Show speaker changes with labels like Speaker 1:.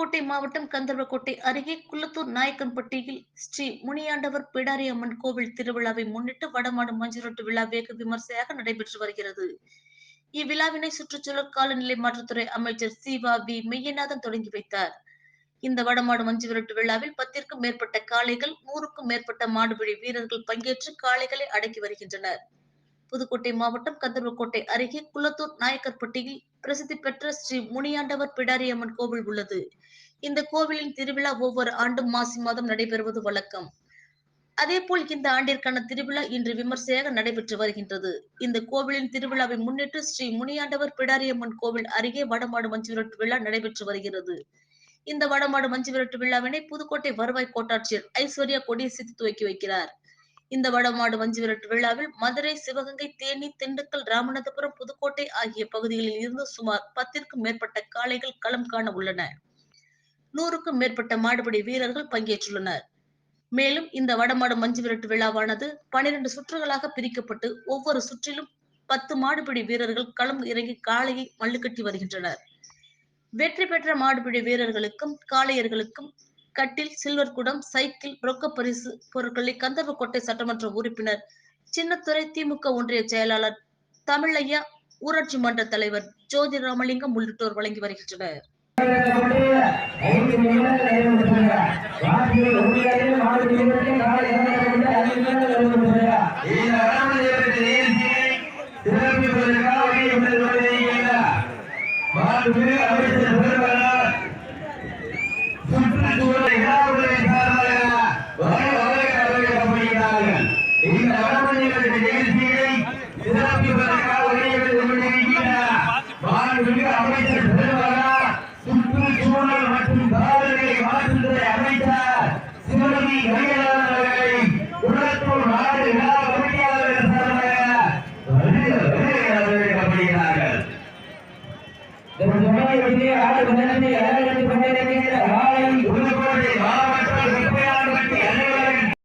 Speaker 1: புதுக்கோட்டை மாவட்டம் கந்தர்வக்கோட்டை அருகே குள்ளத்தூர் நாயக்கன்பட்டியில் ஸ்ரீ முனியாண்டவர் பிடாரி அம்மன் கோவில் திருவிழாவை முன்னிட்டு வடமாடு மஞ்சுரட்டு விழா வெகு விமர்சையாக நடைபெற்று வருகிறது. இவ்விழாவினை சுற்றுச்சூழல் காலநிலை மாற்றத்துறை அமைச்சர் சிவா வி மெய்யநாதன் தொடங்கி வைத்தார். இந்த வடமாடு மஞ்சு விரட்டு விழாவில் பத்திற்கும் மேற்பட்ட காளைகள் நூறுக்கும் மேற்பட்ட மாடுபிடி வீரர்கள் பங்கேற்று காளைகளை அடக்கி வருகின்றனர். புதுக்கோட்டை மாவட்டம் கந்தர்வக்கோட்டை அருகே குளத்தூர் நாயக்கர்பட்டியில் பிரசித்தி பெற்ற ஸ்ரீ முனியாண்டவர் பிடாரியம்மன் கோவில் உள்ளது. இந்த கோவிலின் திருவிழா ஒவ்வொரு ஆண்டும் மாசி மாதம் நடைபெறுவது வழக்கம். அதேபோல் இந்த ஆண்டிற்கான திருவிழா இன்று விமர்சையாக நடைபெற்று வருகின்றது. இந்த கோவிலின் திருவிழாவை முன்னிட்டு ஸ்ரீ முனியாண்டவர் பிடாரியம்மன் கோவில் அருகே வடமாடு மஞ்சு விரட்டு விழா நடைபெற்று வருகிறது. இந்த வடமாடு மஞ்சு விரட்டு விழாவினை புதுக்கோட்டை வருவாய் கோட்டாட்சியர் ஐஸ்வர்யா கொடியசித்து துவக்கி வைக்கிறார். இந்த வடமாடு வஞ்சி விரட்டு விழாவில் மதுரை சிவகங்கை தேனி திண்டுக்கல் ராமநாதபுரம் புதுக்கோட்டை ஆகிய பகுதிகளில் இருந்து சுமார் பத்திற்கும் மேற்பட்ட காளைகள் களம் காண உள்ளன. நூறுக்கும் மேற்பட்ட மாடுபிடி வீரர்கள் பங்கேற்றுள்ளனர். மேலும் இந்த வடமாடு மஞ்சு விரட்டு விழாவானது பனிரெண்டு சுற்றுகளாக பிரிக்கப்பட்டு ஒவ்வொரு சுற்றிலும் பத்து மாடுபிடி வீரர்கள் களம் இறங்கி காளையை மல்லுக்கட்டி வருகின்றனர். வெற்றி பெற்ற மாடுபிடி வீரர்களுக்கும் காளையர்களுக்கும் கட்டில் சில்வர் குடம் சைக்கிள் ரொக்க பரிசு பொருட்களை கந்தர்வக்கோட்டை சட்டமன்ற உறுப்பினர் சின்னத்துறை திமுக ஒன்றிய செயலாளர் தமிழையா ஊராட்சி மன்ற தலைவர் ஜோதி ராமலிங்கம் உள்ளிட்டோர் வழங்கி வருகின்றனர்.
Speaker 2: அமைச்சர் அமைச்சர் பெருமகனார் சுற்றுச்சூழல் மற்றும் காலநிலை மாற்றுத்துறை அமைச்சர் அவர்களை நாடு விழா கமிட்டியாளர்கள் சார்பாக